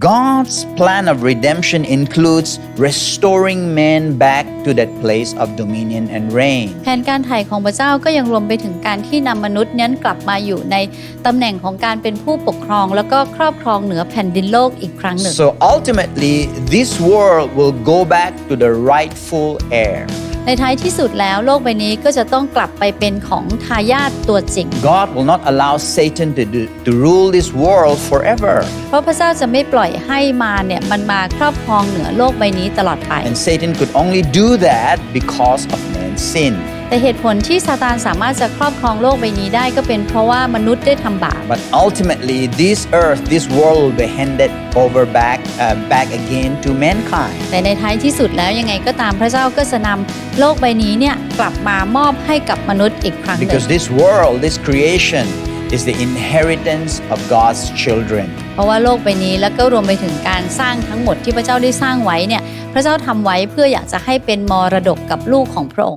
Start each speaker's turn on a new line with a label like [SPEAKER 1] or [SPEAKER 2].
[SPEAKER 1] God's plan of redemption includes restoring man back to that place of dominion and reign.
[SPEAKER 2] แผนการไถ่ของพระเจ้าก็ยังรวมไปถึงการที่นำมนุษย์นั้นกลับมาอยู่ในตำแหน่งของการเป็นผู้ปกครอง แล้วก็ครอบครองเหนือแผ่นดินโลกอีกครั้งหนึ่ง
[SPEAKER 1] So ultimately, this world will go back to the rightful heir.
[SPEAKER 2] ในท้ายที่สุดแล้วโลกใบนี้ก็จะต้องกลับไปเป็นของทายาทตัวจริง
[SPEAKER 1] God will not allow Satan to, do, to rule this world forever.
[SPEAKER 2] เพราะพระเจ้าจะไม่ปล่อยให้มารเนี่ยมันมาครอบครองเหนือโลกใบนี้ตลอดไป
[SPEAKER 1] And Satan could only do that because of man's sin.
[SPEAKER 2] แต่เหตุผลที่ซาตานสามารถจะครอบครองโลกใบนี้ได้ก็เป็นเพราะว่ามนุษย์ได้ทำบาป
[SPEAKER 1] But ultimately, this earth, this world will be handed over back, uh, back again to mankind.
[SPEAKER 2] แต่ในท้ายที่สุดแล้วยังไงก็ตามพระเจ้าก็จะนำโลกใบนี้เนี่ยกลับมามอบให้กับมนุษย์อีกครั้งหนึ่ง
[SPEAKER 1] Because this world, this creation, is the inheritance of God's children.
[SPEAKER 2] เพราะว่าโลกใบนี้แล้วก็รวมไปถึงการสร้างทั้งหมดที่พระเจ้าได้สร้างไว้เนี่ยพระเจ้าทำไว้เพื่ออยากจะให้เป็นมรดกกับลูกของพระองค์